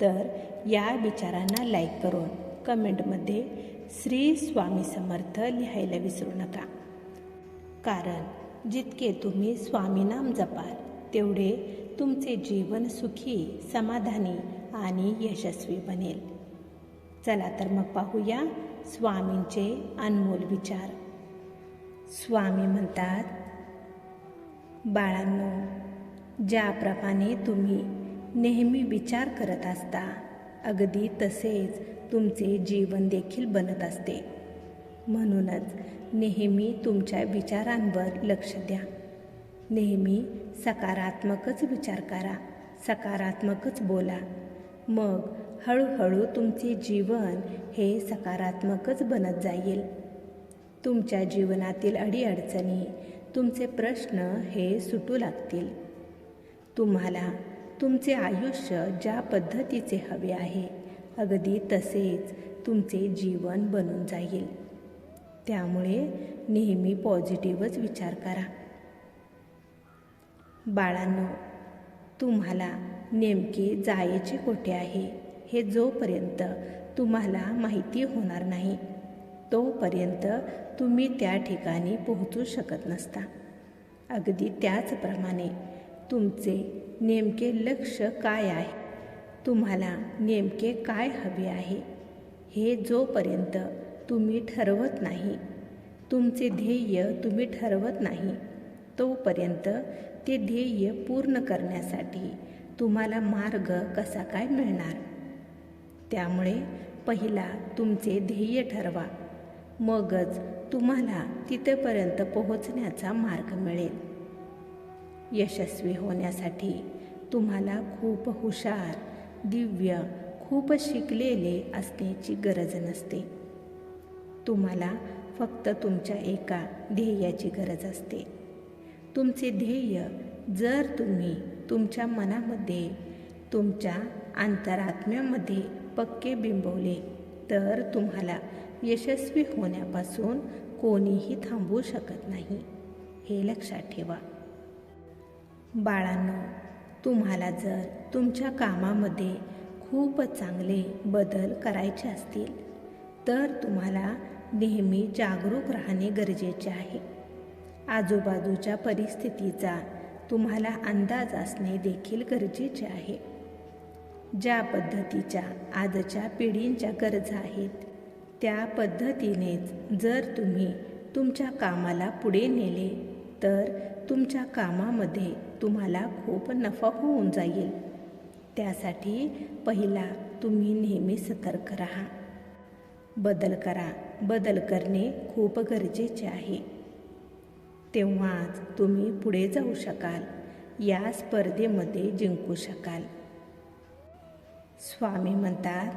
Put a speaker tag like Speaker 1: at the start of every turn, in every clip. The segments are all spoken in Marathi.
Speaker 1: तर या विचारांना लाईक करून कमेंटमध्ये श्री स्वामी समर्थ लिहायला विसरू नका. कारण जितके तुम्ही स्वामीनाम जपाल तेवढे तुमचे जीवन सुखी समाधानी आणि यशस्वी बनेल. चला तर मग पाहूया स्वामींचे अनमोल विचार. स्वामी म्हणतात बाळांनो ज्याप्रमाणे तुम्ही नेहमी विचार करत असता. अगदी तसेच तुमचे जीवन देखील बनत असते. म्हणूनच नेहमी तुमच्या विचारांवर लक्ष द्या. नेहमी सकारात्मकच विचार करा. सकारात्मकच बोला. मग हळूहळू तुमचे जीवन हे सकारात्मकच बनत जाईल. तुमच्या जीवनातील अडीअडचणी तुमचे प्रश्न हे सुटू लागतील. तुम्हाला तुमचे आयुष्य ज्या पद्धतीचे हवे आहे अगदी तसेच तुमचे जीवन बनून जाईल. त्यामुळे नेहमी पॉझिटिव्हच विचार करा. बाळांनो तुम्हाला नेमके जायचे कोठे आहे हे जोपर्यंत तुम्हाला माहिती होणार नाही तोपर्यंत तुम्ही त्या ठिकाणी पोहोचू शकत नसता. अगदी त्याचप्रमाणे तुमचे नेमके लक्ष काय आहे? तुम्हाला नेमके काय हवे आहे? हे जोपर्यंत तुम्ही ठरवत नाही तुमचे ध्येय तुम्ही ठरवत नाही तोपर्यंत ते ध्येय पूर्ण करण्यासाठी तुम्हाला मार्ग कसा काय मिळणार? त्यामुळे पहिला तुमचे ध्येय ठरवा. मगच तुम्हाला तिथेपर्यंत पोहोचण्याचा मार्ग मिळेल. यशस्वी होण्यासाठी तुम्हाला खूप हुशार दिव्य खूप शिकलेले असण्याची गरज नसते. तुम्हाला फक्त तुमच्या एका ध्येयाची गरज असते. तुमचे ध्येय जर तुम्ही तुमच्या मनामध्ये तुमच्या अंतरात्म्यामध्ये पक्के बिंबवले तर तुम्हाला यशस्वी होण्यापासून कोणीही थांबवू शकत नाही. हे लक्षात ठेवा. बाळांनो तुम्हाला जर तुमच्या कामामध्ये खूप चांगले बदल करायचे असतील तर तुम्हाला नेहमी जागरूक राहणे गरजेचे आहे. आजूबाजूच्या परिस्थितीचा तुम्हाला अंदाज असणे देखील गरजेचे आहे. ज्या पद्धतीच्या आजच्या पिढींच्या गरजा आहेत त्या पद्धतीनेच जर तुम्ही तुमच्या कामाला पुढे नेले तर तुमच्या कामामध्ये तुम्हाला खूप नफा होऊन जाईल. त्यासाठी पहिला तुम्ही नेहमी सतर्क राहा. बदल करा. बदल करणे खूप गरजेचे आहे. तेव्हाच तुम्ही पुढे जाऊ शकाल. या स्पर्धेमध्ये जिंकू शकाल. स्वामी म्हणतात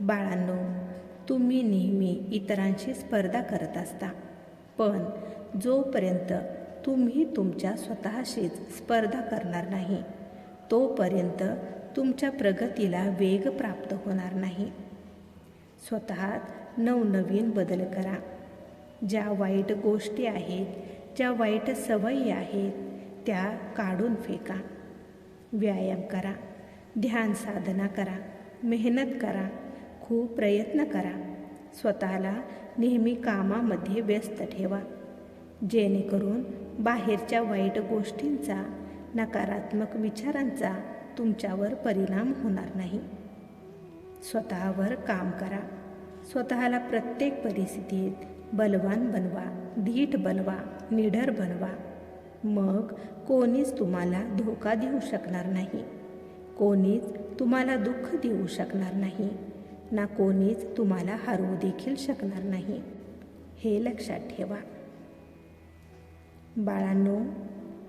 Speaker 1: बाळांनो तुम्ही नेहमी इतरांशी स्पर्धा करत असता. पण जोपर्यंत तुम्ही तुमच्या स्वतःशीच स्पर्धा करणार नाही. तोपर्यंत तुमच्या प्रगतीला वेग प्राप्त होणार नाही. स्वतःत नवनवीन बदल करा. ज्या वाईट गोष्टी आहेत ज्या वाईट सवयी आहेत त्या काढून फेका. व्यायाम करा. ध्यान साधना करा. मेहनत करा. खूप प्रयत्न करा. स्वतःला नेहमी कामामध्ये व्यस्त ठेवा. जेणेकरून बाहेरच्या वाईट गोष्टींचा नकारात्मक विचारांचा तुमच्यावर परिणाम होणार नाही. स्वतःवर काम करा. स्वतःला प्रत्येक परिस्थितीत बलवान बनवा धीट बनवा निडर बनवा. मग कोणीच तुम्हाला धोका देऊ शकणार नाही. कोणीच तुम्हाला दुःख देऊ शकणार नाही. ना कोणीच तुम्हाला हरवू देखील शकणार नाही. हे लक्षात ठेवा. बाळांनो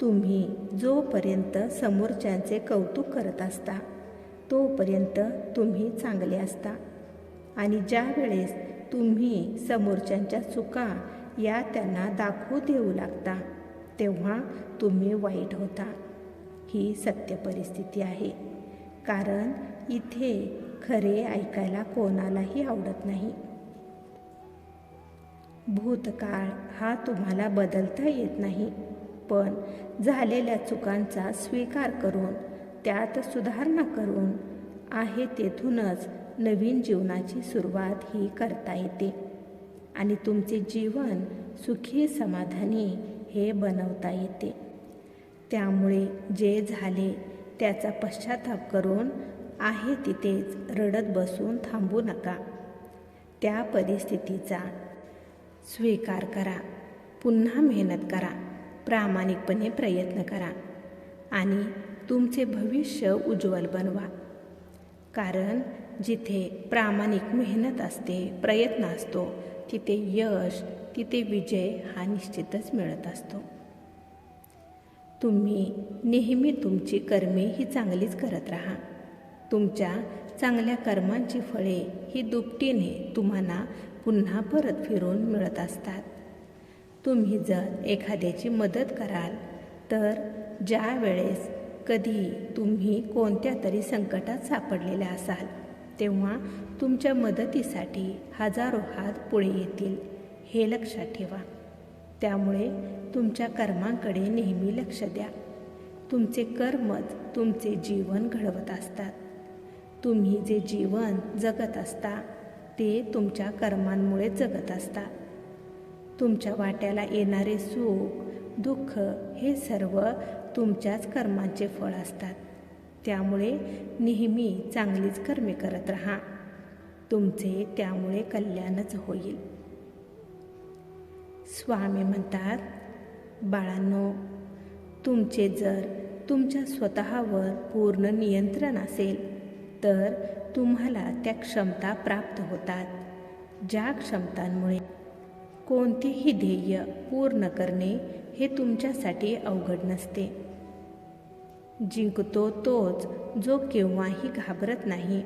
Speaker 1: तुम्ही जोपर्यंत समोरच्यांचे कौतुक करत असता तोपर्यंत तुम्ही चांगले असता. आणि ज्या वेळेस तुम्ही समोरच्यांच्या चुका या त्यांना दाखवू देऊ लागता तेव्हा तुम्ही वाईट होता. ही सत्य परिस्थिती आहे. कारण इथे खरे ऐकायला कोणालाही आवडत नाही. भूतकाळ हा तुम्हाला बदलता येत नाही. पण झालेल्या चुकांचा स्वीकार करून त्यात सुधारणा करून आहे तेथूनच नवीन जीवनाची सुरुवात ही करता येते. आणि तुमचे जीवन सुखी समाधानी हे बनवता येते. त्यामुळे जे झाले त्याचा पश्चाताप करून आहे तिथेच रडत बसून थांबू नका. त्या परिस्थितीचा स्वीकार करा. पुन्हा मेहनत करा. प्रामाणिकपणे प्रयत्न करा. आणि तुमचे भविष्य उज्ज्वल बनवा. कारण जिथे प्रामाणिक मेहनत असते प्रयत्न असतो तिथे यश तिथे विजय हा निश्चितच मिळत असतो. तुम्ही नेहमी तुमची कर्मे ही चांगलीच करत राहा. तुमच्या चांगल्या कर्मांची फळे ही दुपटीने तुम्हाला पुन्हा परत फिरून मिळत असतात. तुम्ही जर एखाद्याची मदत कराल तर ज्या वेळेस कधी तुम्ही कोणत्या तरी संकटात सापडलेल्या असाल तेव्हा तुमच्या मदतीसाठी हजारो हात पुढे येतील हे लक्षात ठेवा. त्यामुळे तुमच्या कर्मांकडे नेहमी लक्ष द्या. तुमचे कर्मच तुमचे जीवन घडवत असतात. तुम्ही जे जीवन जगत असता ते तुमच्या कर्मांमुळे जगत असता तुमच्या वाट्याला येणारे सुख दुःख हे सर्व तुमच्याच कर्मांचे फळ असतात. त्यामुळे नेहमी चांगलीच कर्मे करत राहा. तुमचे त्यामुळे कल्याणच होईल. स्वामी म्हणतात बाळांनो तुमचे जर तुमच्या स्वतःवर पूर्ण नियंत्रण असेल तर तुम्हाला त्या क्षमता प्राप्त होतात ज्या क्षमतांमुळे कोणतेही ध्येय पूर्ण करणे हे तुमच्यासाठी अवघड नसते. जिंकतो तोच जो केव्हाही घाबरत नाही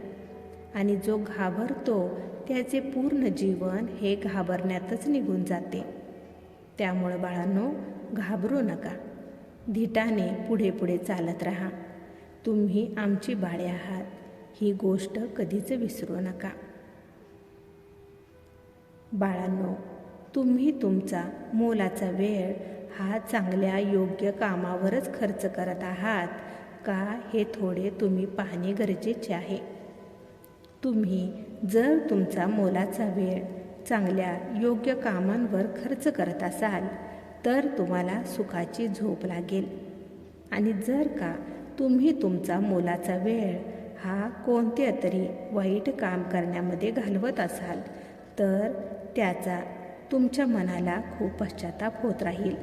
Speaker 1: आणि जो घाबरतो त्याचे पूर्ण जीवन हे घाबरण्यातच निघून जाते. त्यामुळं बाळांनो घाबरू नका. धिटाने पुढे पुढे चालत राहा. तुम्ही आमची बाळे आहात. ही गोष्ट कधीच विसरू नका. बाळांनो तुम्ही तुमचा मोलाचा वेळ हा चांगल्या योग्य कामावरच खर्च करत आहात का हे थोडे तुम्ही पाहणे गरजेचे आहे. तुम्ही जर तुमचा मोलाचा वेळ चांगल्या योग्य कामांवर खर्च करत असाल तर तुम्हाला सुखाची झोप लागेल. आणि जर का तुम्ही तुमचा मोलाचा वेळ हा कोणत्या तरी वाईट काम करण्यामध्ये घालवत असाल तर त्याचा तुमच्या मनाला खूप पश्चाताप होत राहील.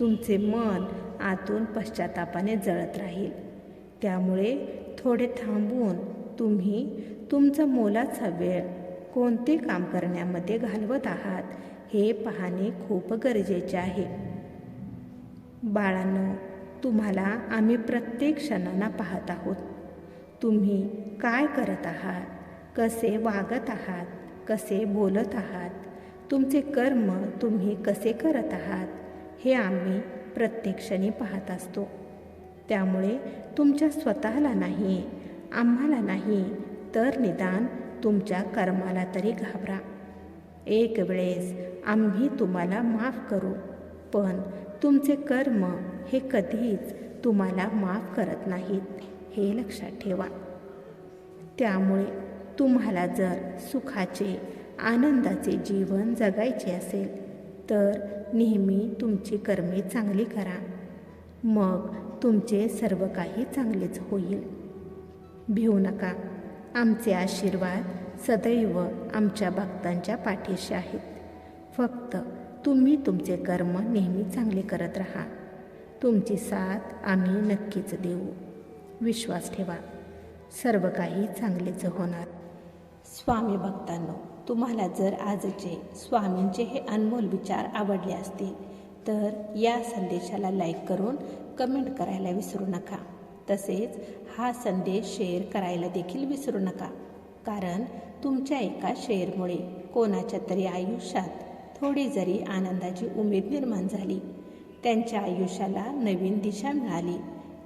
Speaker 1: तुमचे मन आतून पश्चातापाने जळत राहील. त्यामुळे थोडे थांबून तुम्ही तुमचा मोलाचा वेळ कोणते काम करण्यामध्ये घालवत आहात हे पाहणे खूप गरजेचे आहे. बाळांनो तुम्हाला आम्ही प्रत्येक क्षणांना पाहत आहोत. तुम्ही काय करत आहात? कसे वागत आहात? कसे बोलत आहात? तुमचे कर्म तुम्ही कसे करत आहात? हे आम्ही प्रत्येक पाहत असतो. त्यामुळे तुमच्या स्वतःला नाही आम्हाला नाही तर निदान तुमच्या कर्माला तरी घाबरा. एक वेळेस आम्ही तुम्हाला माफ करू पण तुमचे कर्म हे कधीच तुम्हाला माफ करत नाहीत. हे लक्षात ठेवा. त्यामुळे तुम्हाला जर सुखाचे आनंदाचे जीवन जगायचे असेल तर नेहमी तुमची कर्मे चांगली करा. मग तुमचे सर्व काही चांगलेच होईल. भिवू नका. आमचे आशीर्वाद सदैव आमच्या भक्तांच्या पाठीशी आहेत. फक्त तुम्ही तुमचे कर्म नेहमी चांगले करत राहा. तुमची साथ आम्ही नक्कीच देऊ. विश्वास ठेवा. सर्व काही चांगलेच होणार. स्वामी भक्तांनो तुम्हाला जर आजचे स्वामींचे हे अनमोल विचार आवडले असतील तर या संदेशाला लाईक करून कमेंट करायला विसरू नका. तसेच हा संदेश शेअर करायला देखील विसरू नका. कारण तुमच्या एका शेअरमुळे कोणाच्या तरी आयुष्यात थोडी जरी आनंदाची उमेद निर्माण झाली त्यांच्या आयुष्याला नवीन दिशा मिळाली